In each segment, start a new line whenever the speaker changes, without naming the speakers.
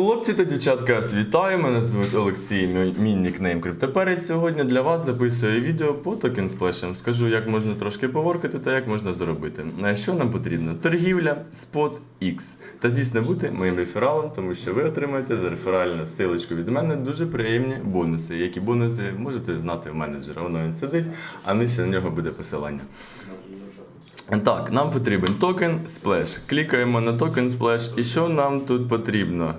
Хлопці та дівчатка, вітаю! Мене звуть Олексій, мій, нікнейм Криптоперець. Сьогодні для вас записую відео по токен сплешам. Скажу, як можна трошки поворкати та як можна зробити. А Що нам потрібно? Торгівля, спот X. Та звісно бути моїм рефералом, тому що ви отримаєте за реферальну силочку від мене дуже приємні бонуси. Які бонуси можете знати в менеджера. Воно він сидить, а нижче на нього буде посилання. Так, нам потрібен токен Splash. Клікаємо на токен Splash. І що нам тут потрібно?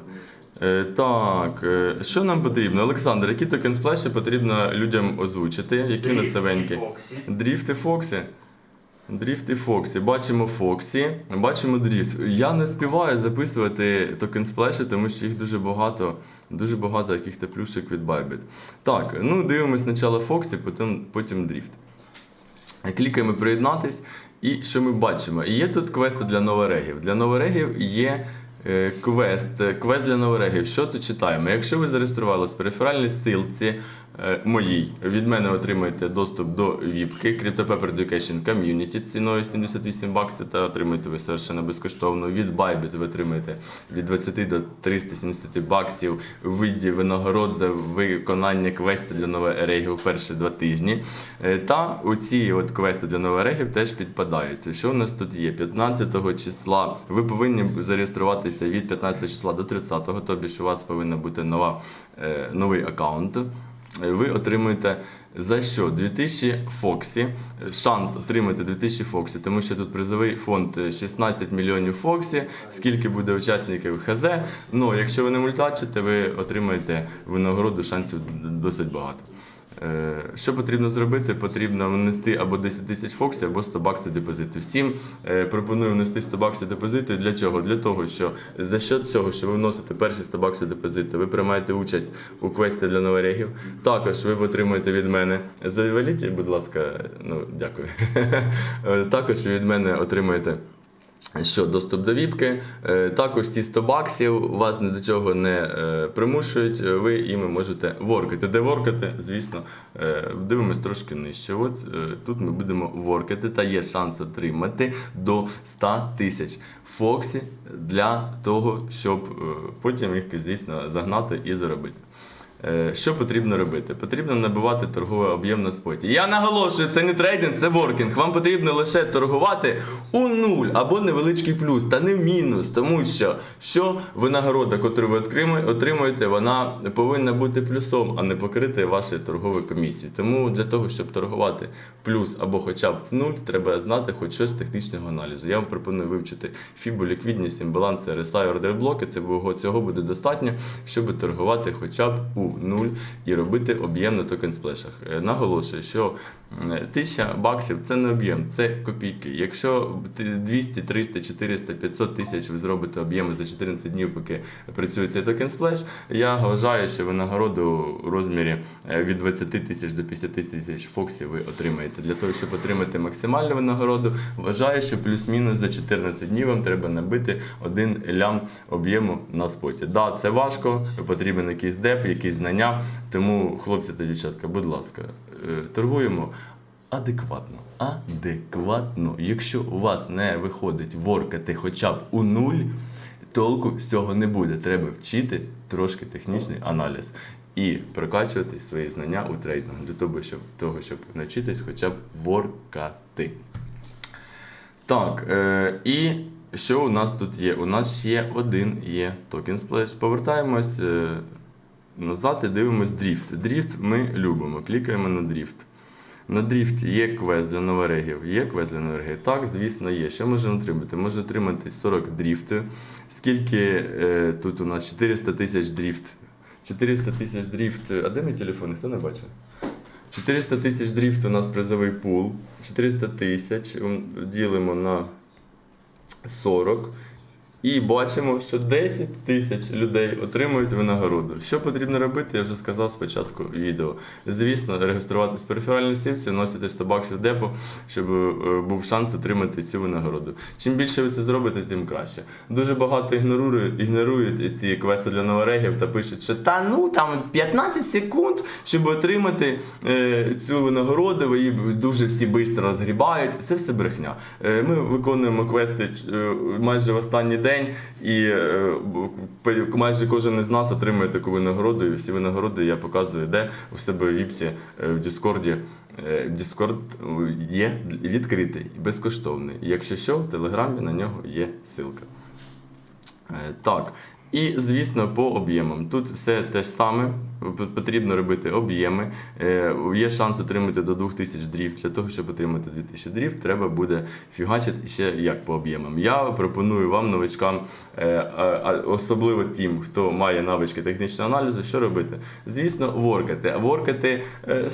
Е, так, е, що нам потрібно? Олександр, які токен сплеші потрібно людям озвучити? Які у нас новенькі?
Фоксі.
Дріфт і Фоксі. Дріфт і Фоксі. Бачимо Фоксі, бачимо дріфт. Я не співаю записувати токен сплеші, тому що їх дуже багато, дуже багато яких-то плюшок від Bybit. Так, ну дивимось спочатку Фоксі, потім, потім дріфт. Клікаємо приєднатись. І що ми бачимо? Є тут квести для новорегів. Для новорегів є квест, е, квест для новорегів. Що тут читаємо? Якщо ви зареєструвалися в периферальній силці е, моїй, від мене отримаєте доступ до віпки Crypto Paper Education Community ціною 78 баксів та отримаєте ви совершенно безкоштовно. Від Bybit ви отримаєте від 20 до 370 баксів в виді винагород за виконання квесту для новорегів перші два тижні. Е, Та оці от квести для новорегів теж підпадають. Що у нас тут є? 15 числа ви повинні зареєструватися від 15 числа до 30, тобі ж у вас повинна бути нова, е, новий аккаунт. Е, Ви отримуєте за що? 2000 Фоксі. Шанс отримати 2000 Фоксі, тому що тут призовий фонд е, 16 мільйонів Фоксі. Скільки буде учасників ХЗ. Ну, якщо ви не мультачите, ви отримаєте винагороду шансів досить багато. Е, Що потрібно зробити? Потрібно внести або 10 тисяч фоксів, або 100 баксів депозиту. Всім е, пропоную внести 100 баксів депозиту. Для чого? Для того, що за счет цього, що ви вносите перші 100 баксів депозиту, ви приймаєте участь у квесті для новорегів. Також ви отримуєте від мене. Заваліть, будь ласка, ну дякую. Е, Також від мене отримуєте. Що доступ до віпки, Е, також ці 100 баксів вас ні до чого не е, примушують, е, ви іми можете воркати. Де воркати, звісно, дивимось трошки нижче. От тут ми будемо воркати, та є шанс отримати до 100 тисяч Фоксі для того, щоб потім їх, звісно, загнати і заробити. Е, Що потрібно робити? Потрібно набивати торговий об'єм на споті. Я наголошую, це не трейдинг, це воркінг. Вам потрібно лише торгувати у нуль або невеличкий плюс, та не в мінус, тому що що винагорода, яку ви отримуєте, вона повинна бути плюсом, а не покрити ваші торгові комісії. Тому для того, щоб торгувати плюс або хоча б нуль, треба знати хоч щось технічного аналізу. Я вам пропоную вивчити фібу, ліквідність, імбаланси, RSI, ордер блоки. Це цього буде достатньо, щоб торгувати хоча б у нуль і робити об'єм на токен сплешах. Е, Наголошую, що 1000 баксів це не об'єм, це копійки. Якщо 200, 300, 400, 500 тисяч ви зробите об'єми за 14 днів, поки працює цей токен сплеш, я вважаю, що винагороду у розмірі е, від 20 тисяч до 50 тисяч фоксів ви отримаєте. Для того, щоб отримати максимальну винагороду, вважаю, що плюс-мінус за 14 днів вам треба набити один лям об'єму на споті. Да, це важко, потрібен якийсь деп, якісь знання. Тому, хлопці та дівчатка, будь ласка, е, торгуємо. Адекватно, адекватно. Якщо у вас не виходить воркати хоча б у нуль, толку з цього не буде. Треба вчити трошки технічний аналіз і прокачувати свої знання у трейдингу для того, щоб, того, щоб навчитись хоча б воркати. Так, е, і що у нас тут є? У нас ще один є токен Splash. Повертаємось е, назад і дивимось дріфт. Дріфт ми любимо. Клікаємо на дріфт. На дріфті є квест для новорегів. Є квест для новорегів? Так, звісно, є. Що можна отримати? Можна отримати 40 дріфтів. Скільки е, тут у нас 400 тисяч дріфт. 400 тисяч дріфт. А де мій телефон? Ніхто не бачив? 400 тисяч дріфт у нас призовий пул. 400 тисяч ділимо на 40. І бачимо, що 10 тисяч людей отримують винагороду. Що потрібно робити, я вже сказав спочатку відео. Звісно, реєструватися в периферальній сітці, носити 100 баксів депо, щоб е, був шанс отримати цю винагороду. Чим більше ви це зробите, тим краще. Дуже багато ігнорують, ігнорують ці квести для новорегів та пишуть, що та ну там 15 секунд, щоб отримати е, цю винагороду, ви її дуже всі швидко розгрібають. Це все брехня. Е, ми виконуємо квести е, майже в останній день. День, і е, майже кожен із нас отримує таку винагороду. І всі винагороди я показую, де у себе в Віпсі е, в Діскорді. Е, Діскорд є відкритий, безкоштовний. Якщо що, в Телеграмі на нього є ссылка. Так. І, звісно, по об'ємам. Тут все те ж саме. Потрібно робити об'єми. Е, Є шанс отримати до 2000 дрів. Для того, щоб отримати 2000 дрів, треба буде фігачити ще як по об'ємам. Я пропоную вам, новичкам, е, особливо тим, хто має навички технічного аналізу, що робити? Звісно, воркати. Воркати е,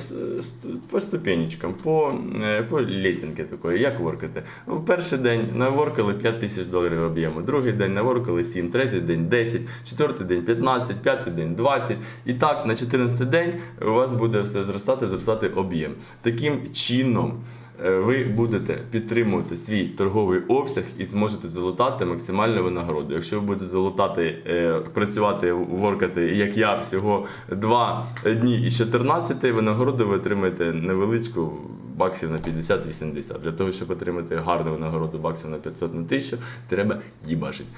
по ступенечкам, по, по лесінки такої. Як воркати? В перший день наворкали 5 тисяч доларів об'єму, другий день наворкали 7, третій день 10, четвертий день 15, п'ятий день 20. І так на 14 день у вас буде все зростати, зростати об'єм. Таким чином. е, Ви будете підтримувати свій торговий обсяг і зможете залутати максимальну винагороду. Якщо ви будете залутати, е, працювати, воркати, як я, всього 2 дні і 14, винагороду ви отримаєте невеличку баксів на 50-80. Для того, щоб отримати гарну винагороду баксів на 500 на 1000, треба їбашити.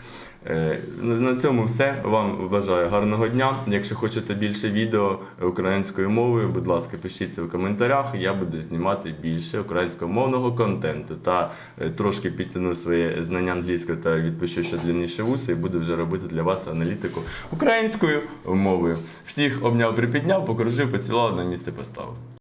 Е, На цьому все. Вам бажаю гарного дня. Якщо хочете більше відео українською мовою, будь ласка, пишіть це в коментарях. Я буду знімати більше українськомовного контенту та е, трошки підтягну своє знання англійської та відпущу ще длинніше вуси і буду вже робити для вас аналітику українською мовою. Всіх обняв, припідняв, покружив, поцілував на місце поставив.